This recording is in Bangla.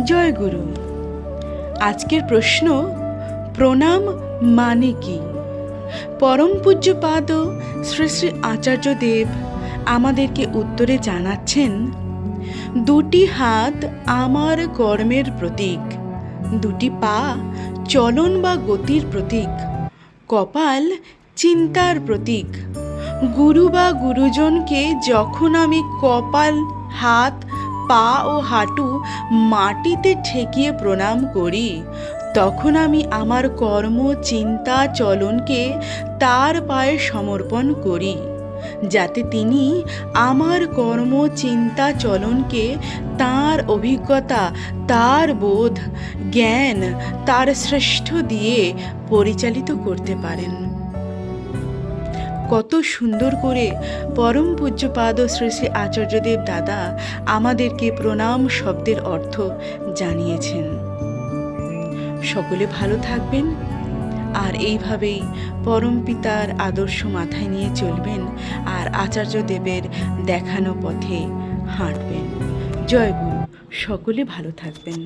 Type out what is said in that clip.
জয় গুরু। আজকের প্রশ্ন, প্রণাম মানে কি? পরম পূজ্যপাদ শ্রী শ্রী আচার্য দেব আমাদেরকে উত্তরে জানাচ্ছেন, দুটি হাত আমার কর্মের প্রতীক, দুটি পা চলন বা গতির প্রতীক, কপাল চিন্তার প্রতীক। গুরু বা গুরুজনকে যখন আমি কপাল, হাত পা ও হাঁটু মাটিতে ঠেকিয়ে প্রণাম করি। তখন আমি আমার কর্ম, চিন্তা, চলনকে তার পায়ে সমর্পণ করি, যাতে তিনি আমার কর্ম, চিন্তা, চলনকে তার অভিজ্ঞতা, তার বোধ, জ্ঞান, তার শ্রেষ্ঠ দিয়ে পরিচালিত করতে পারেন। কত সুন্দর করে পরম পূজ্যপাদ শ্রী শ্রী আচার্যদেব দাদা আমাদেরকে প্রণাম শব্দের অর্থ জানিয়েছেন। সকলে ভালো থাকবেন। আর এইভাবেই পরম পিতার আদর্শ মাথায় নিয়ে চলবেন আর আচার্য দেবের দেখানো পথে হাঁটবেন। জয় গুরু, সকলে ভালো থাকবেন।